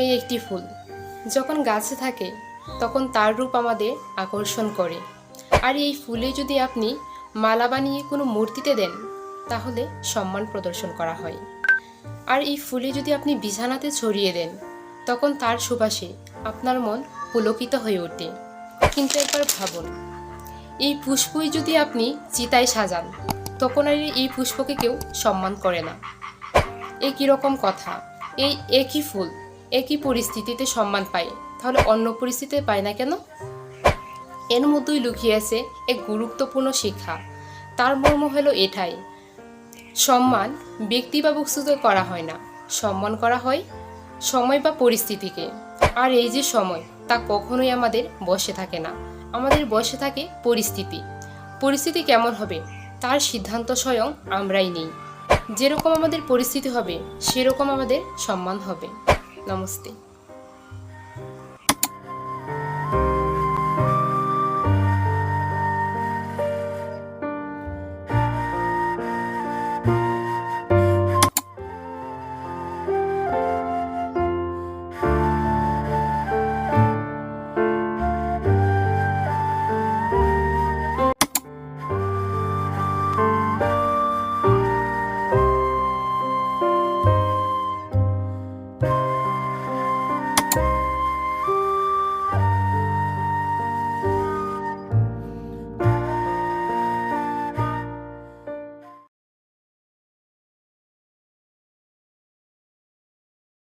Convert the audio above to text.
এই একটি ফুল। যখন গাছে থাকে, তখন তার রূপ আমাদের আকর্ষণ করে। আর এই ফুলে যদি আপনি মালা বানিয়ে কোনো মূর্তিতে দেন, তাহলে সম্মান প্রদর্শন করা হয়। আর এই ফুলে যদি আপনি বিছানাতে ছড়িয়ে দেন, তখন তার সুবাসে আপনার মন পুলকিত হয়ে ওঠে। কিন্তু একবার ভাবুন, এই পুষ্পই যদি আপনি চিতায় সাজান, তখন আর এই পুষ্পকে কেউ সম্মান করে না। এ কীরকম কথা, এই একই ফুল। একই পরিস্থিতিতে সম্মান পায় তাহলে অন্য পরিস্থিতিতে পায় না কেন? এর মধ্যেই লুকিয়ে আছে এক গুরুত্বপূর্ণ শিক্ষা। তার মর্ম হলো এটাই। সম্মান ব্যক্তি বা বস্তুতে করা হয় না। সম্মান করা হয় সময় বা পরিস্থিতিকে। আর এই যে সময়, তা কখনোই আমাদের বসে থাকে না। আমাদের বসে থাকে পরিস্থিতি। পরিস্থিতি কেমন হবে? তার সিদ্ধান্ত স্বয়ং আমরাই নেই। যেরকম আমাদের পরিস্থিতি হবে, সেরকম আমাদের সম্মান হবে। ナモステ